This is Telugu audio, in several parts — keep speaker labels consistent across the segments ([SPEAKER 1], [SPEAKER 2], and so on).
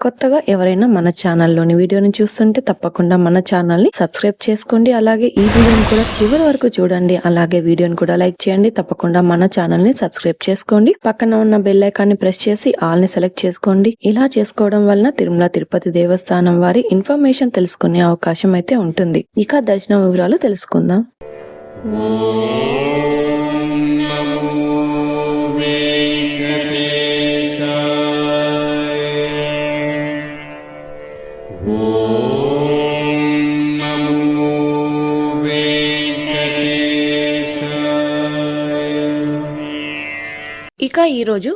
[SPEAKER 1] కొత్తగా ఎవరైనా మన ఛానల్లోని వీడియోని చూస్తుంటే తప్పకుండా మన ఛానల్ని సబ్స్క్రైబ్ చేసుకోండి. అలాగే ఈ వీడియోని కూడా చివరి వరకు చూడండి. అలాగే వీడియోని కూడా లైక్ చేయండి. తప్పకుండా మన ఛానల్ని సబ్స్క్రైబ్ చేసుకోండి. పక్కన ఉన్న బెల్ ప్రెస్ చేసి ఆల్ని సెలెక్ట్ చేసుకోండి. ఇలా చేసుకోవడం వలన తిరుమల తిరుపతి దేవస్థానం వారి ఇన్ఫర్మేషన్ తెలుసుకునే అవకాశం అయితే ఉంటుంది. ఇక దర్శన వివరాలు తెలుసుకుందాం. ఇక ఈరోజు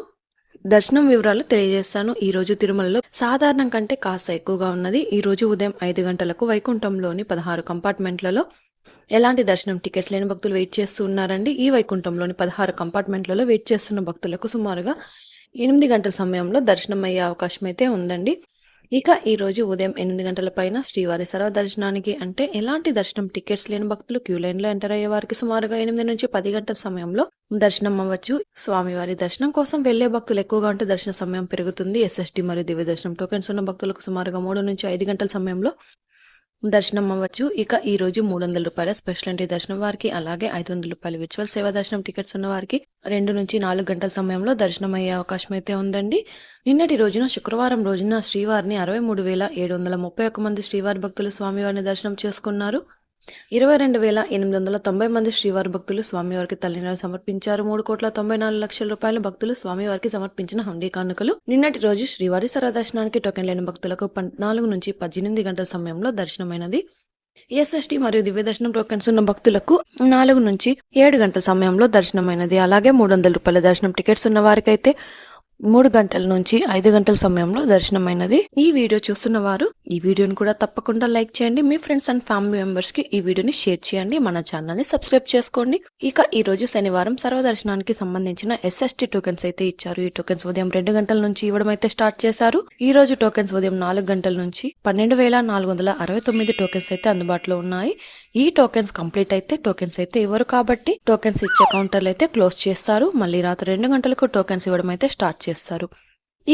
[SPEAKER 1] దర్శనం వివరాలు తెలియజేస్తాను. ఈ రోజు తిరుమలలో సాధారణం కంటే కాస్త ఎక్కువగా ఉన్నది. ఈ రోజు ఉదయం ఐదు గంటలకు వైకుంఠంలోని పదహారు కంపార్ట్మెంట్లలో ఎలాంటి దర్శనం టికెట్స్ లేని భక్తులు వెయిట్ చేస్తూ ఉన్నారండి? ఈ వైకుంఠంలోని పదహారు కంపార్ట్మెంట్లలో వెయిట్ చేస్తున్న భక్తులకు సుమారుగా ఎనిమిది గంటల సమయంలో దర్శనం అయ్యే అవకాశం అయితే ఉందండి. ఇక ఈ రోజు ఉదయం ఎనిమిది గంటల పైన శ్రీవారి సర్వ దర్శనానికి అంటే ఎలాంటి దర్శనం టికెట్స్ లేని భక్తులు క్యూ లైన్లో ఎంటర్ అయ్యే వారికి సుమారుగా ఎనిమిది నుంచి పది గంటల సమయంలో దర్శనం అవ్వచ్చు. స్వామివారి దర్శనం కోసం వెళ్ళే భక్తులు ఎక్కువగా ఉంటే దర్శన సమయం పెరుగుతుంది. ఎస్ఎస్డి మరియు దివ్య దర్శనం టోకెన్స్ ఉన్న భక్తులకు సుమారుగా మూడు నుంచి ఐదు గంటల సమయంలో దర్శనం అవ్వచ్చు. ఇక ఈ రోజు మూడు వందల రూపాయల స్పెషల్ ఎంట్రీ దర్శనం వారికి అలాగే ఐదు వందల రూపాయల విచువల్ సేవా దర్శనం టికెట్స్ ఉన్న వారికి రెండు నుంచి నాలుగు గంటల సమయంలో దర్శనం అయ్యే అవకాశం అయితే ఉందండి. నిన్నటి రోజున శుక్రవారం రోజున శ్రీవారిని అరవై మూడు వేల ఏడు వందల ముప్పై ఒక్క మంది శ్రీవారి భక్తులు స్వామివారిని దర్శనం చేసుకున్నారు. ఇరవై రెండు వేల ఎనిమిది వందల తొంభై మంది శ్రీవారి భక్తులు స్వామివారికి తల్లిని సమర్పించారు. మూడు కోట్ల తొంభై నాలుగు లక్షల రూపాయల భక్తులు స్వామివారికి సమర్పించిన హండీ కానుకలు. నిన్నటి రోజు శ్రీవారి సరదర్శనానికి టోకెన్ లేని భక్తులకు పద్నాలుగు నుంచి పద్దెనిమిది గంటల సమయంలో దర్శనమైనది. ఎస్ఎస్టీ మరియు దివ్య దర్శనం టోకెన్స్ ఉన్న భక్తులకు నాలుగు నుంచి ఏడు గంటల సమయంలో దర్శనమైనది. అలాగే మూడు వందల రూపాయల దర్శనం టికెట్స్ ఉన్న వారికైతే మూడు గంటల నుంచి ఐదు గంటల సమయంలో దర్శనమైనది. ఈ వీడియో చూస్తున్న వారు ఈ వీడియోని కూడా తప్పకుండా లైక్ చేయండి. మీ ఫ్రెండ్స్ అండ్ ఫ్యామిలీ మెంబర్స్కి ఈ వీడియోని షేర్ చేయండి. మన ఛానల్ని సబ్స్క్రైబ్ చేసుకోండి. ఇక ఈ రోజు శనివారం సర్వదర్శనానికి సంబంధించిన ఎస్ఎస్టీ టోకెన్స్ అయితే ఇచ్చారు. ఈ టోకెన్స్ ఉదయం రెండు గంటల నుంచి ఇవ్వడం అయితే స్టార్ట్ చేశారు. ఈ రోజు టోకెన్స్ ఉదయం నాలుగు గంటల నుంచి పన్నెండు వేల నాలుగు వందల అరవై తొమ్మిది టోకెన్స్ అయితే అందుబాటులో ఉన్నాయి. ఈ టోకెన్స్ కంప్లీట్ అయితే టోకెన్స్ అయితే ఇవ్వరు కాబట్టి టోకెన్స్ ఇచ్చే కౌంటర్లు అయితే క్లోజ్ చేస్తారు. మళ్ళీ రాత్రి రెండు గంటలకు టోకెన్స్ ఇవ్వడం అయితే స్టార్ట్ చేస్తారు.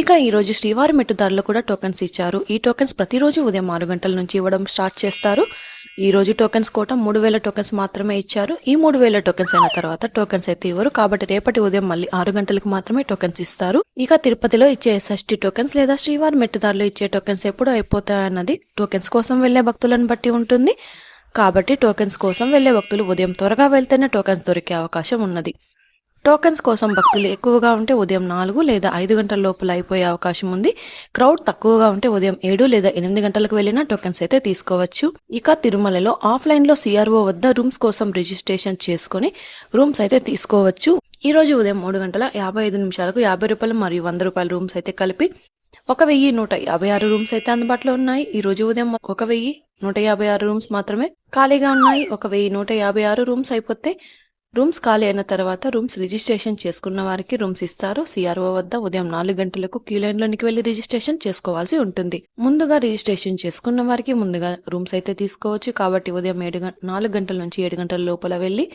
[SPEAKER 1] ఇక ఈ రోజు శ్రీవారి మెట్టుదారులు కూడా టోకెన్స్ ఇచ్చారు. ఈ టోకెన్స్ ప్రతిరోజు ఉదయం ఆరు గంటల నుంచి ఇవ్వడం స్టార్ట్ చేస్తారు. ఈ రోజు టోకెన్స్ కోట మూడు వేల టోకెన్స్ మాత్రమే ఇచ్చారు. ఈ మూడు వేల టోకెన్స్ అయిన తర్వాత టోకెన్స్ అయితే ఇవ్వరు కాబట్టి రేపటి ఉదయం మళ్ళీ ఆరు గంటలకు మాత్రమే టోకెన్స్ ఇస్తారు. ఇక తిరుపతిలో ఇచ్చే ఎస్ఎస్టీ టోకెన్స్ లేదా శ్రీవారి మెట్టుదారులు ఇచ్చే టోకెన్స్ ఎప్పుడు అయిపోతాయన్నది టోకెన్స్ కోసం వెళ్ళే భక్తులను బట్టి ఉంటుంది. కాబట్టి టోకెన్స్ కోసం వెళ్ళే భక్తులు ఉదయం త్వరగా వెళ్తేనే టోకెన్స్ దొరికే అవకాశం ఉన్నది. టోకెన్స్ కోసం భక్తులు ఎక్కువగా ఉంటే ఉదయం నాలుగు లేదా ఐదు గంటల లోపల అయిపోయే అవకాశం ఉంది. క్రౌడ్ తక్కువగా ఉంటే ఉదయం ఏడు లేదా ఎనిమిది గంటలకు వెళ్ళినా టోకెన్స్ అయితే తీసుకోవచ్చు. ఇక తిరుమలలో ఆఫ్లైన్లో సిఆర్ఓ వద్ద రూమ్స్ కోసం రిజిస్ట్రేషన్ చేసుకుని రూమ్స్ అయితే తీసుకోవచ్చు. ఈ రోజు ఉదయం మూడు గంటల యాభై ఐదు నిమిషాలకు యాభై రూపాయలు మరియు వంద రూపాయల రూమ్స్ అయితే కలిపి ఒక వెయ్యి నూట యాభై ఆరు రూమ్స్ అయితే అందుబాటులో ఉన్నాయి. ఈ రోజు ఉదయం ఒక వెయ్యి నూట యాభై ఆరు రూమ్స్ మాత్రమే ఖాళీగా ఉన్నాయి. ఒక వెయ్యి నూట యాభై ఆరు రూమ్స్ అయిపోతే రూమ్స్ ఖాళీ అయిన తర్వాత రూమ్స్ రిజిస్ట్రేషన్ చేసుకున్న వారికి రూమ్స్ ఇస్తారు. సిఆర్ఓ వద్ద ఉదయం నాలుగు గంటలకు క్యూలైన్లోనికి వెళ్ళి రిజిస్ట్రేషన్ చేసుకోవాల్సి ఉంటుంది. ముందుగా రిజిస్ట్రేషన్ చేసుకున్న వారికి ముందుగా రూమ్స్ అయితే తీసుకోవచ్చు. కాబట్టి ఉదయం ఏడు గం- నాలుగు గంటల నుంచి ఏడు గంటల లోపల వెళ్ళి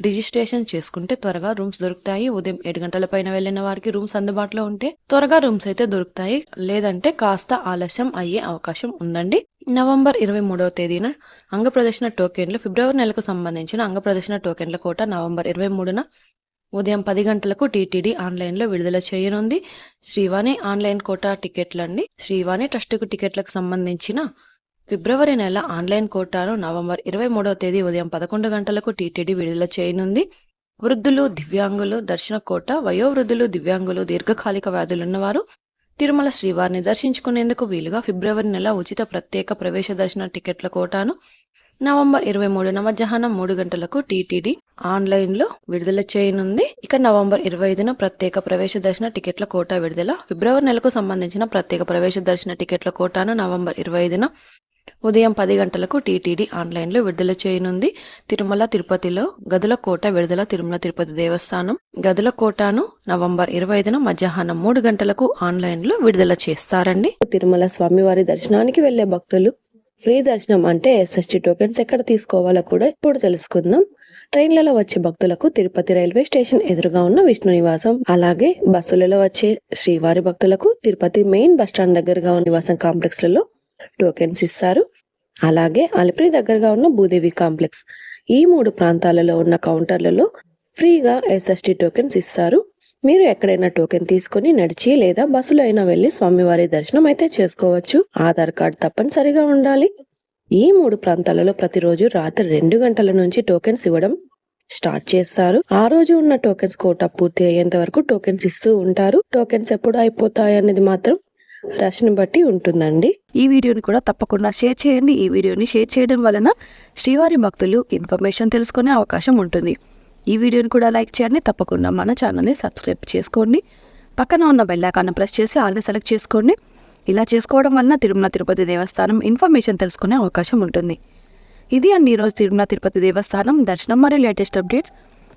[SPEAKER 1] రిజిస్ట్రేషన్ చేసుకుంటే త్వరగా రూమ్స్ దొరుకుతాయి. ఉదయం ఏడు గంటల పైన వెళ్ళిన వారికి రూమ్స్ అందుబాటులో ఉంటే త్వరగా రూమ్స్ అయితే దొరుకుతాయి. లేదంటే కాస్త ఆలస్యం అయ్యే అవకాశం ఉందండి. నవంబర్ ఇరవై మూడవ తేదీన అంగప్రదర్శన టోకెన్లు ఫిబ్రవరి నెలకు సంబంధించిన అంగప్రదర్శన టోకెన్ల కోట నవంబర్ ఇరవై మూడున ఉదయం పది గంటలకు టీటీడీ ఆన్లైన్లో విడుదల చేయనుంది. శ్రీవాణి ఆన్లైన్ కోటా టికెట్లండి. శ్రీవాణి ట్రస్ట్కు టికెట్లకు సంబంధించిన ఫిబ్రవరి నెల ఆన్లైన్ కోటాను నవంబర్ ఇరవై మూడవ తేదీ ఉదయం పదకొండు గంటలకు టీటీడీ విడుదల చేయనుంది. వృద్ధులు దివ్యాంగులు దర్శన కోట వయోవృద్ధులు దివ్యాంగులు దీర్ఘకాలిక వ్యాధులున్నవారు తిరుమల శ్రీవారిని దర్శించుకునేందుకు వీలుగా ఫిబ్రవరి నెల ఉచిత ప్రత్యేక ప్రవేశ దర్శన టికెట్ల కోటాను నవంబర్ ఇరవై మూడున మధ్యాహ్నం మూడు గంటలకు టీటీడీ ఆన్లైన్లో విడుదల చేయనుంది. ఇక నవంబర్ ఇరవై ఐదున ప్రత్యేక ప్రవేశ దర్శన టికెట్ల కోటా విడుదల. ఫిబ్రవరి నెలకు సంబంధించిన ప్రత్యేక ప్రవేశ దర్శన టికెట్ల కోటాను నవంబర్ ఇరవై ఐదున ఉదయం పది గంటలకు టీటీడీ ఆన్లైన్లో విడుదల చేయనుంది. తిరుమల తిరుపతిలో గదుల కోట విడుదల తిరుమల తిరుపతి దేవస్థానం గదుల కోటను నవంబర్ ఇరవై ఐదున మధ్యాహ్నం మూడు గంటలకు ఆన్లైన్లో విడుదల చేస్తారండి. తిరుమల స్వామివారి దర్శనానికి వెళ్ళే భక్తులు ఫ్రీ దర్శనం అంటే ఎస్ఎస్టీ టోకెన్స్ ఎక్కడ తీసుకోవాలో కూడా ఇప్పుడు తెలుసుకుందాం. ట్రైన్లలో వచ్చే భక్తులకు తిరుపతి రైల్వే స్టేషన్ ఎదురుగా ఉన్న విష్ణు నివాసం అలాగే బస్సులలో వచ్చే శ్రీవారి భక్తులకు తిరుపతి మెయిన్ బస్ స్టాండ్ దగ్గరగా ఉన్న నివాసం కాంప్లెక్స్లలో టోకెన్స్ ఇస్తారు. అలాగే అలిపిరి దగ్గరగా ఉన్న భూదేవి కాంప్లెక్స్. ఈ మూడు ప్రాంతాలలో ఉన్న కౌంటర్లలో ఫ్రీగా ఎస్ఎస్టి టోకెన్స్ ఇస్తారు. మీరు ఎక్కడైనా టోకెన్ తీసుకొని నడిచి లేదా బస్సులో అయినా వెళ్ళి స్వామివారి దర్శనం అయితే చేసుకోవచ్చు. ఆధార్ కార్డ్ తప్పనిసరిగా ఉండాలి. ఈ మూడు ప్రాంతాలలో ప్రతిరోజు రాత్రి రెండు గంటల నుంచి టోకెన్స్ ఇవ్వడం స్టార్ట్ చేస్తారు. ఆ రోజు ఉన్న టోకెన్స్ కోట పూర్తి అయ్యేంత వరకు టోకెన్స్ ఇస్తూ ఉంటారు. టోకెన్స్ ఎప్పుడు అయిపోతాయి అనేది మాత్రం రాశిని బట్టి ఉంటుందండి.
[SPEAKER 2] ఈ వీడియోని కూడా తప్పకుండా షేర్ చేయండి. ఈ వీడియోని షేర్ చేయడం వలన శ్రీవారి భక్తులు ఇన్ఫర్మేషన్ తెలుసుకునే అవకాశం ఉంటుంది. ఈ వీడియోని కూడా లైక్ చేయండి. తప్పకుండా మన ఛానల్ని సబ్స్క్రైబ్ చేసుకోండి. పక్కన ఉన్న బెల్లాకాన్ని ప్రెస్ చేసి ఆల్ని సెలెక్ట్ చేసుకోండి. ఇలా చేసుకోవడం వలన తిరుమల తిరుపతి దేవస్థానం ఇన్ఫర్మేషన్ తెలుసుకునే అవకాశం ఉంటుంది. ఇది అండి ఈరోజు తిరుమల తిరుపతి దేవస్థానం. దర్శనం మరియు లేటెస్ట్ అప్డేట్స్